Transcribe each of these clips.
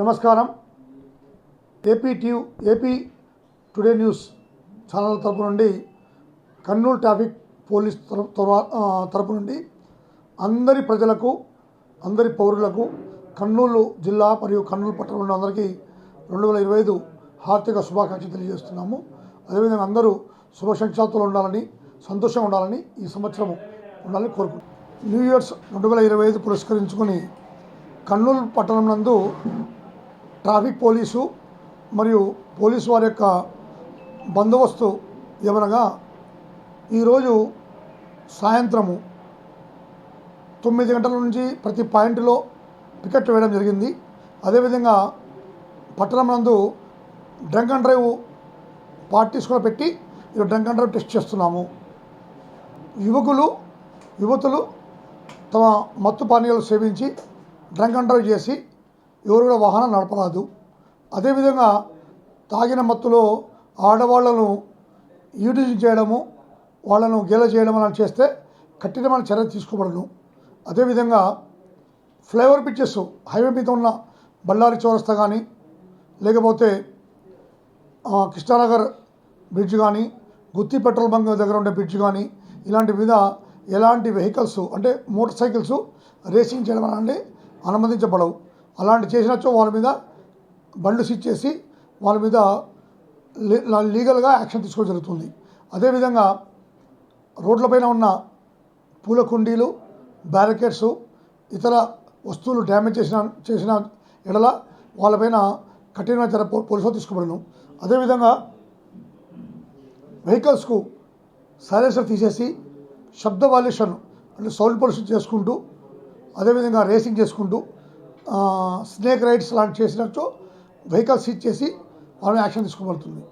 నమస్కారం. AP TV AP today news channel తరపు నుండి కర్నూలు ట్రాఫిక్ పోలీస్ తరపు తరపు నుండి అందరి ప్రజలకు అందరి పౌరులకు కర్నూలు జిల్లా మరియు కర్నూలు పట్టణంలో అందరికీ రెండు వేల ఇరవై ఐదు హార్దిక శుభాకాంక్షలు తెలియజేస్తున్నాము. అదేవిధంగా అందరూ శుభసంక్షాతులు ఉండాలని సంతోషంగా ఉండాలని ఈ సంవత్సరం ఉండాలని కోరుకుంటున్నాను న్యూ ఇయర్స్ రెండు వేల ఇరవై ఐదు పురస్కరించుకొని కర్నూలు పట్టణం నందు ట్రాఫిక్ పోలీసు మరియు పోలీసు వారి యొక్క బందోబస్తు ఏమనగా ఈరోజు సాయంత్రము తొమ్మిది గంటల నుంచి ప్రతి పాయింట్లో పికెట్ వేయడం జరిగింది. అదేవిధంగా పట్టణం నందు డ్రంక్ అండ్ డ్రైవ్ పార్టీస్ కూడా పెట్టి ఈరోజు డ్రంక్ అండ్ డ్రైవ్ టెస్ట్ చేస్తున్నాము. యువకులు యువతులు తమ మత్తు పానీయాలు సేవించి డ్రంక్ అండ్ డ్రైవ్ చేసి ఎవరు కూడా వాహనం నడపరాదు. అదేవిధంగా తాగిన మత్తులో ఆడవాళ్ళను యూటిలింగ్ చేయడము వాళ్ళను గేల చేయడం అలా చేస్తే కఠినమైన చర్య తీసుకోబడను. అదేవిధంగా ఫ్లైఓవర్ పిచ్చెస్ హైవే మీద ఉన్న బళ్ళారి చౌరస్తా కానీ లేకపోతే కృష్ణానగర్ బ్రిడ్జ్ కానీ గుత్తి పెట్రోల్ బంక్ దగ్గర ఉండే బ్రిడ్జ్ కానీ ఇలాంటి మీద ఎలాంటి వెహికల్స్ అంటే మోటార్ సైకిల్స్ రేసింగ్ చేయడం అనేది అనుమతించబడవు. అలాంటి చేసినచ్చో వాళ్ళ మీద బండ్లు సిచ్ చేసి వాళ్ళ మీద లీగల్గా యాక్షన్ తీసుకోవడం జరుగుతుంది. అదేవిధంగా రోడ్లపైన ఉన్న పూల కుండీలు బ్యారికేడ్స్ ఇతర వస్తువులు డ్యామేజ్ చేసిన చేసిన ఎడల వాళ్ళపైన కఠినమైన చర్య పోలీసులు తీసుకోబడను. అదేవిధంగా వెహికల్స్కు సైలెన్సర్ తీసేసి శబ్ద వాల్యూషన్ అంటే సౌండ్ పొల్యూషన్ చేసుకుంటూ అదేవిధంగా రేసింగ్ చేసుకుంటూ స్నేక్ రైడ్స్ లాంటి చేసినట్టు వెహికల్ సీజ్ చేసి వాళ్ళని యాక్షన్ తీసుకోబడుతుంది.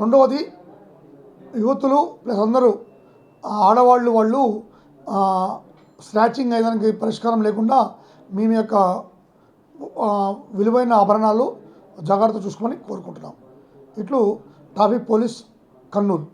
రెండవది యువతులు ప్లస్ అందరూ ఆడవాళ్ళు వాళ్ళు స్నాచింగ్ స్క్రాచింగ్ అయ్యేదానికి పరిష్కారం లేకుండా మీ యొక్క విలువైన ఆభరణాలు జాగ్రత్త చూసుకోమని కోరుకుంటున్నాం. ఇట్లు ట్రాఫిక్ పోలీస్ కర్నూలు.